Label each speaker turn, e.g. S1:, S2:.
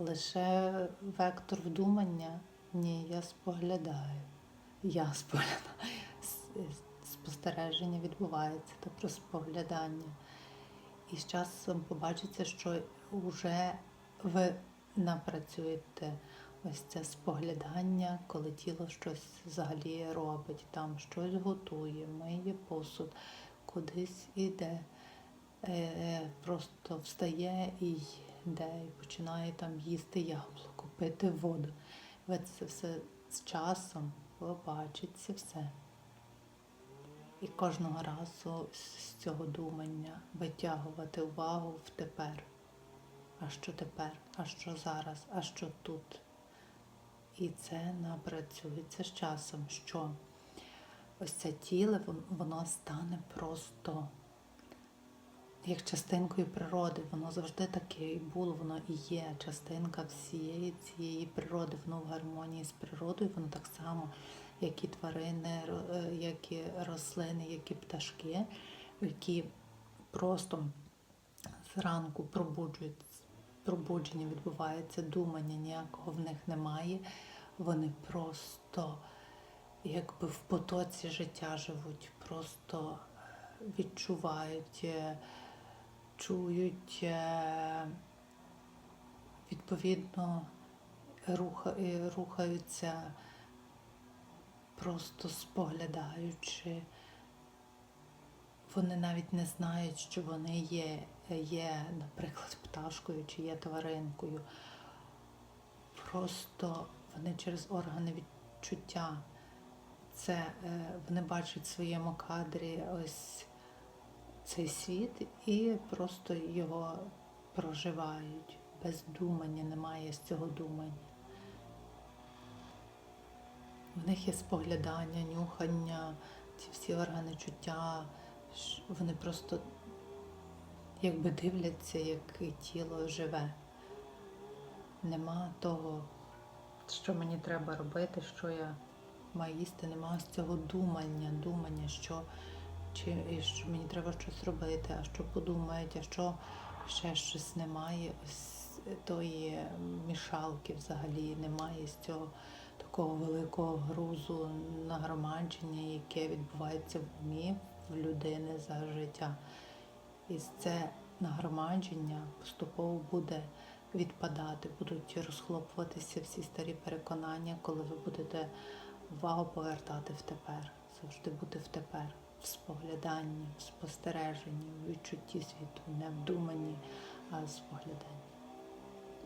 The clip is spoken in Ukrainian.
S1: Лише вектор вдумання. Ні, я споглядаю. Я споглядаю. Спостереження відбувається, тобто споглядання. І з часом побачиться, що вже ви напрацюєте ось це споглядання, коли тіло щось взагалі робить, там щось готує, миє посуд, кудись іде, е, просто встає і і починає там їсти яблуко, пити воду. Ви це все з часом побачиться все. І кожного разу з цього думання витягувати увагу в тепер. А що тепер? А що зараз? А що тут? І це напрацюється з часом, що ось це тіло, воно стане просто як частинкою природи. Воно завжди таке і було, воно і є частинка всієї цієї природи. Воно в гармонії з природою, воно так само, як і тварини, е, як і рослини, як і пташки, які просто зранку пробуджують, пробудження відбувається, думання ніякого в них немає. Вони просто якби в потоці життя живуть, просто е, відчувають, е, чують, е, відповідно е, рухаються, просто споглядаючи. Вони навіть не знають, що вони є, є, наприклад, пташкою чи є тваринкою. Просто вони через органи відчуття це е, вони бачать в своєму кадрі ось цей світ і просто його проживають. Без думання, немає з цього думання. В них є споглядання, нюхання, ці всі органи чуття. Вони просто якби дивляться, як тіло живе. Нема того, що мені треба робити, що я маю їсти, нема ось цього думання, думання, що, чи, і що мені треба щось робити, а що подумають, а що ще щось немає. Ось тої мішалки взагалі немає з цього такого великого грузу нагромадження, яке відбувається в умі в людини за життя. І це нагромадження поступово буде відпадати, будуть розхлопуватися всі старі переконання, коли ви будете увагу повертати в тепер, завжди бути в тепер, в спогляданні, в спостереженні, в відчутті світу, не в думанні, а в спогляданні.